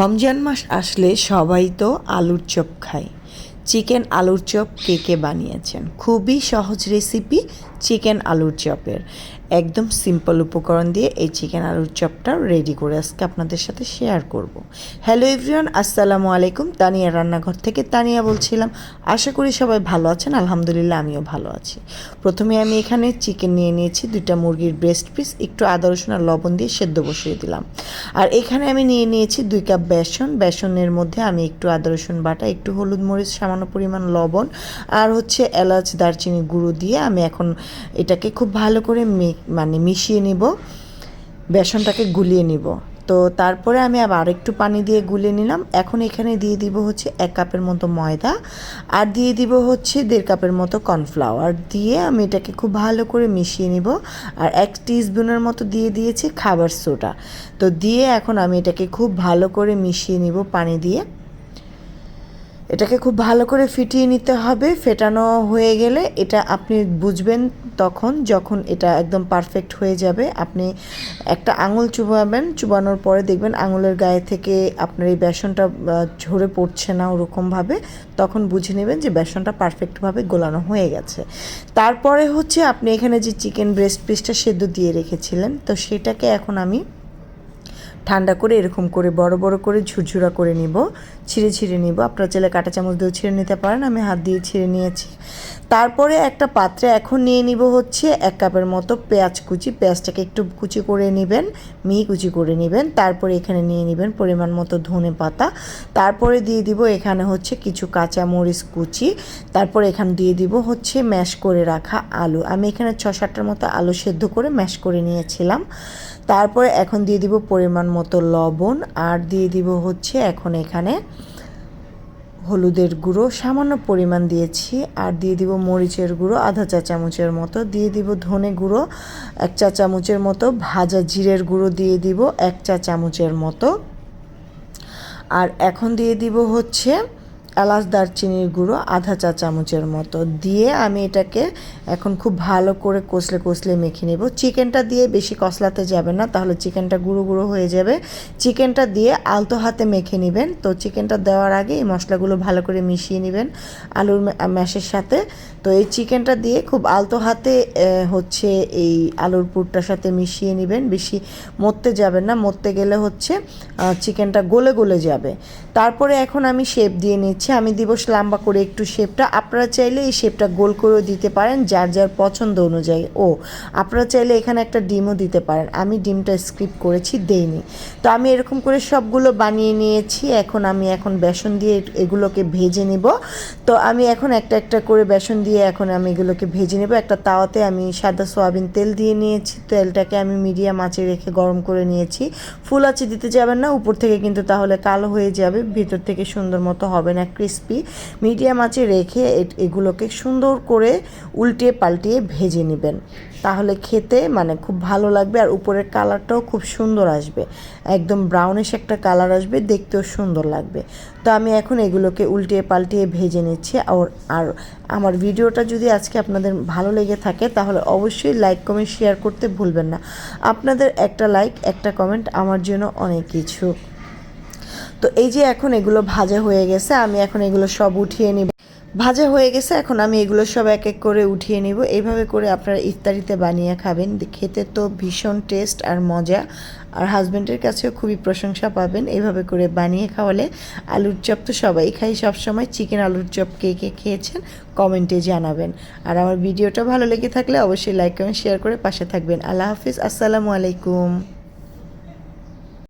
রমজান মাস আসলে সবাই তো আলুর চপ খায়। চিকেন আলুর চপ কে কে বানিয়েছেন? খুবই সহজ রেসিপি চিকেন আলুর চপের। একদম সিম্পল উপকরণ দিয়ে এই চিকেন আলুর চপটা রেডি করে আজকে আপনাদের সাথে শেয়ার করব। হ্যালো এভরিওয়ান আসসালামু আলাইকুম। তানিয়া রান্নাঘর থেকে তানিয়া বলছিলাম। আশা করি সবাই ভালো আছেন। আলহামদুলিল্লাহ, আমিও ভালো আছি। প্রথমে আমি এখানে চিকেন নিয়ে নিয়েছি, দুইটা মুরগির ব্রেস্ট পিস একটু আদা, রসুন আর লবণ দিয়ে সেদ্ধ বসিয়ে দিলাম। আর এখানে আমি নিয়ে নিয়েছি দুই কাপ বেসন। বেসনের মধ্যে আমি একটু আদা, রসুন বাটা, একটু হলুদ মরিচ, সামান্য পরিমাণ লবণ আর হচ্ছে এলাচ, দারচিনি গুঁড়ো দিয়ে আমি এখন এটাকে খুব ভালো করে মানে মিশিয়ে নিব। বেসনটাকে গুলিয়ে নিব। তো তারপরে আমি আবার আরেকটু পানি দিয়ে গুলিয়ে নিলাম। এখন এখানে দিয়ে দিব হচ্ছে এক কাপের মতো ময়দা আর দিয়ে দিব হচ্ছে দেড় কাপের মতো কর্নফ্লাওয়ার। দিয়ে আমি এটাকে খুব ভালো করে মিশিয়ে নিব আর এক স্পুনের মতো দিয়ে দিয়েছি খাবার সোডা। তো দিয়ে এখন আমি এটাকে খুব ভালো করে মিশিয়ে নিব পানি দিয়ে। এটাকে খুব ভালো করে ফিটিয়ে নিতে হবে। ফেটানো হয়ে গেলে এটা আপনি বুঝবেন তখন যখন এটা একদম পারফেক্ট হয়ে যাবে। আপনি একটা আঙুল চুবাবেন, চুবানোর পরে দেখবেন আঙুলের গায়ে থেকে আপনার এই বেসনটা ঝরে পড়ছে না ওরকমভাবে। তখন বুঝে নেবেন যে বেসনটা পারফেক্টভাবে গোলানো হয়ে গেছে। তারপরে হচ্ছে আপনি এখানে যে চিকেন ব্রেস্ট পিসটা সেদ্ধ দিয়ে রেখেছিলেন, তো সেটাকে এখন আমি ঠান্ডা করে এরকম করে বড় বড় করে ঝুরঝুরা করে নিব, ছিঁড়ে ছিঁড়ে নিব। আপনারা চাইলে কাঁটা চামচ দিয়েও ছিঁড়ে নিতে পারেন, আমি হাত দিয়ে ছিঁড়ে নিয়েছি। তারপরে একটা পাত্রে এখন নিয়ে নিব হচ্ছে এক কাপের মতো পেঁয়াজ কুচি। পেঁয়াজটাকে একটু কুচি করে নেবেন, মিহি কুচি করে নেবেন। তারপরে এখানে নিয়ে নেবেন পরিমাণ মতো ধনে পাতা। তারপরে দিয়ে দিব এখানে হচ্ছে কিছু কাঁচা মরিচ কুচি। তারপরে এখানে দিয়ে দিব হচ্ছে ম্যাশ করে রাখা আলু। আমি এখানে ছ সাতটার মতো আলু সেদ্ধ করে ম্যাশ করে নিয়েছিলাম। তারপরে এখন দিয়ে দিব পরিমাণ মতো লবণ, আর দিয়ে দিব হচ্ছে এখন এখানে হলুদের গুঁড়ো, সামান্য পরিমাণ দিয়েছি, আর দিয়ে দিব মরিচের গুঁড়ো, আধা চা চামচের মতো। দিয়ে দিব ধনে গুঁড়ো, এক চা চামচের মতো, ভাজা জিরের গুঁড়ো দিয়ে দিব এক চা চামচের মতো। আর এখন দিয়ে দিব হচ্ছে এলাচ, দারচিনির গুঁড়ো, আধা চা চামচের মতো দিয়ে আমি এটাকে এখন খুব ভালো করে কষলে কষলে মেখে নেব। চিকেনটা দিয়ে বেশি কষলাতে যাবে না, তাহলে চিকেনটা গুঁড়ো গুঁড়ো হয়ে যাবে। চিকেনটা দিয়ে আলতো হাতে মেখে নেবেন। তো চিকেনটা দেওয়ার আগে এই মশলাগুলো ভালো করে মিশিয়ে নেবেন আলুর ম্যাশের সাথে। তো এই চিকেনটা দিয়ে খুব আলতো হাতে হচ্ছে এই আলুর পুরটার সাথে মিশিয়ে নেবেন। বেশি মরতে যাবেন না, মরতে গেলে হচ্ছে চিকেনটা গলে গলে যাবে। তারপরে এখন আমি শেপ দিয়ে নিচ্ছি। আমি দিব লম্বা করে একটু শেপটা আপনারা চাইলে এই শেপটা গোল করেও দিতে পারেন, যার যার পছন্দ অনুযায়ী। ও, আপনারা চাইলে এখানে একটা ডিমও দিতে পারেন। আমি ডিমটা স্ক্রিপ্ট করেছি, দেইনি। তো আমি এরকম করে সবগুলো বানিয়ে নিয়েছি। এখন আমি এখন বেসন দিয়ে এগুলোকে ভেজে নেব। তো আমি এখন একটা একটা করে বেসন দিয়ে এখন আমি এগুলোকে ভেজে নেব। একটা তাওয়াতে আমি সাদা সয়াবিন তেল দিয়ে নিয়েছি। তেলটাকে আমি মিডিয়াম আঁচে রেখে গরম করে নিয়েছি। ফুল আঁচে দিতে যাবেন না, উপর থেকে কিন্তু তাহলে কালো হয়ে যাবে, ভিতর থেকে সুন্দর মতো হবে না ক্রিস্পি মিডিয়াম আঁচে রেখে এগুলোকে সুন্দর করে উল্টিয়ে পাল্টিয়ে ভেজে নেবেন। তাহলে খেতে মানে খুব ভালো লাগবে আর উপরের কালারটাও খুব সুন্দর আসবে। একদম ব্রাউনিশ একটা কালার আসবে, দেখতেও সুন্দর লাগবে। তো আমি এখন এগুলোকে উল্টিয়ে পাল্টিয়ে ভেজে নিচ্ছি আর আর আমার ভিডিওটা যদি আজকে আপনাদের ভালো লেগে থাকে তাহলে অবশ্যই লাইক কমেন্ট শেয়ার করতে ভুলবেন না। আপনাদের একটা লাইক একটা কমেন্ট আমার জন্য অনেক কিছু। তো এই যে এখন এগুলো ভাজা হয়ে গেছে, আমি এখন এগুলো সব উঠিয়ে নিব। ভাজা হয়ে গেছে, এখন আমি এগুলো সব এক এক করে উঠিয়ে নিব। এইভাবে করে আপনারা ইফতারিতে বানিয়ে খাবেন। খেতে তো ভীষণ টেস্ট আর মজা। আর হাজব্যান্ডের কাছেও খুবই প্রশংসা পাবেন এইভাবে করে বানিয়ে খাওয়ালে। আলুর চপ তো সবাই খাই সবসময় চিকেন আলুর চপ কে কে খেয়েছেন কমেন্টে জানাবেন। আর আমার ভিডিওটা ভালো লেগে থাকলে অবশ্যই লাইক, কমেন্ট, শেয়ার করে পাশে থাকবেন। আল্লাহ হাফিজ। আসসালামু আলাইকুম।